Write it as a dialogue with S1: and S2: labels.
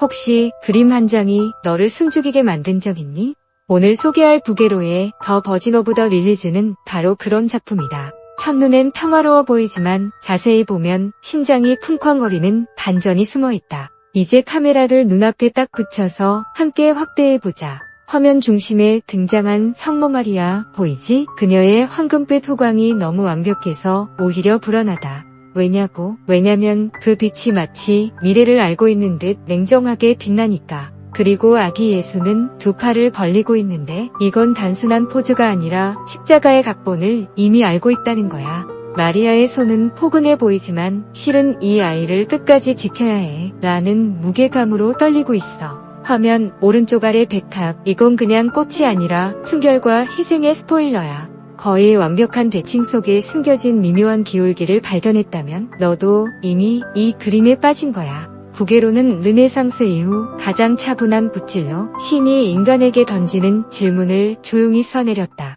S1: 혹시 그림 한 장이 너를 숨죽이게 만든 적 있니? 오늘 소개할 부게로의 더 버진 오브 더 릴리즈는 바로 그런 작품이다. 첫눈엔 평화로워 보이지만 자세히 보면 심장이 쿵쾅거리는 반전이 숨어 있다. 이제 카메라를 눈앞에 딱 붙여서 함께 확대해보자. 화면 중심에 등장한 성모 마리아 보이지? 그녀의 황금빛 호광이 너무 완벽해서 오히려 불안하다. 왜냐고? 왜냐면 그 빛이 마치 미래를 알고 있는 듯 냉정하게 빛나니까. 그리고 아기 예수는 두 팔을 벌리고 있는데 이건 단순한 포즈가 아니라 십자가의 각본을 이미 알고 있다는 거야. 마리아의 손은 포근해 보이지만 실은 이 아이를 끝까지 지켜야 해. 라는 무게감으로 떨리고 있어. 화면 오른쪽 아래 백합. 이건 그냥 꽃이 아니라 순결과 희생의 스포일러야. 거의 완벽한 대칭 속에 숨겨진 미묘한 기울기를 발견했다면 너도 이미 이 그림에 빠진 거야. 부게로는 르네상스 이후 가장 차분한 붓질로 신이 인간에게 던지는 질문을 조용히 써내렸다.